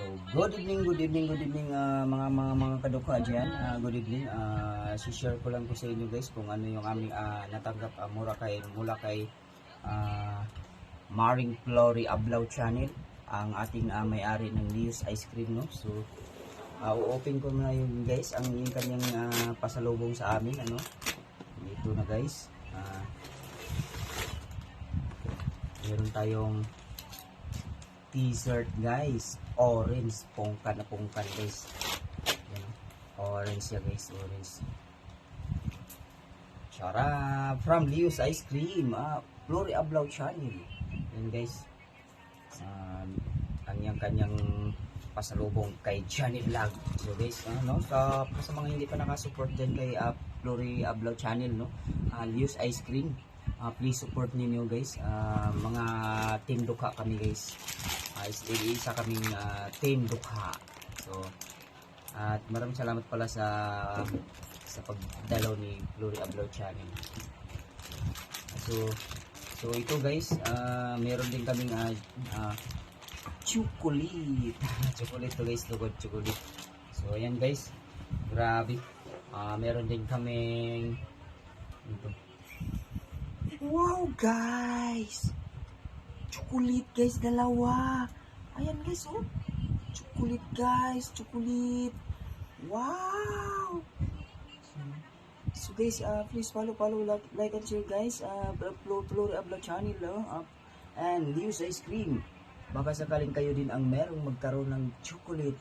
So, good evening, good evening, good evening ah, mga mga mga kadukha diyan. Ah, good evening. Ah, si-share ko lang po sa inyo guys kung ano yung aming ah, natanggap ah, mura kay mula kay ah, Maring Flory Ablaw Channel, ang ating ah, may-ari ng Leo's Ice Cream no. So, ah, o-open ko na yun guys ang yung kanyang ah, pasalubong sa amin ano. Dito na guys. Ah, meron tayong t-shirt guys. Orange. Pongkan na pongkan guys. Yan, orange siya guys. Orange. Charap from Leo's Ice Cream. Ah, Flory Ablaw Channel. Yan guys. Um, kanyang kanyang pasalubong kay Johnny Vlog so guys ano sa, sa mga hindi pa nakasupport dyan kay uh, Flory Ablaw Channel no? Uh, Leo's Ice Cream. Ah, please support ninyo guys. Ah, mga team dukha kami guys uh, isa kaming ah, team dukha. So at maraming salamat pala sa sa pagdalaw ni Glory Ablaw Channel. So so ito guys ah, meron din kaming uh, uh, chocolate. Chocolate to guys lugod chocolate. So ayan guys grabe. Ah, meron din kaming ito. Wow, guys! Chocolate, guys, dalawa. Ayan, guys, oh. Chocolate, guys. Chocolate. Wow! So, guys, uh, please follow, follow, like, like and share, guys. Uh, Flory Flory Abla channel. Uh, and Leo's Ice Cream. Baka sakaling kayo din ang merong magkaroon ng chocolate.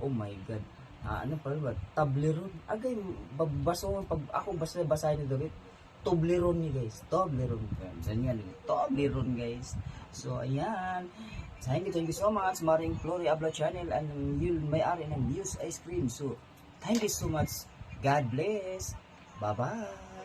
Oh my God. Ah, ano pa ba? Tableron. Agay, babaso, pag ako basa basahin nito, guys. Toblerone guys. Toblerone friends. Yan yan. Toblerone guys. So, ayan. Thank you, thank you so much. Maring Flory Abla Channel and yun may-ari ng Muse Ice Cream. So, thank you so much. God bless. Bye-bye.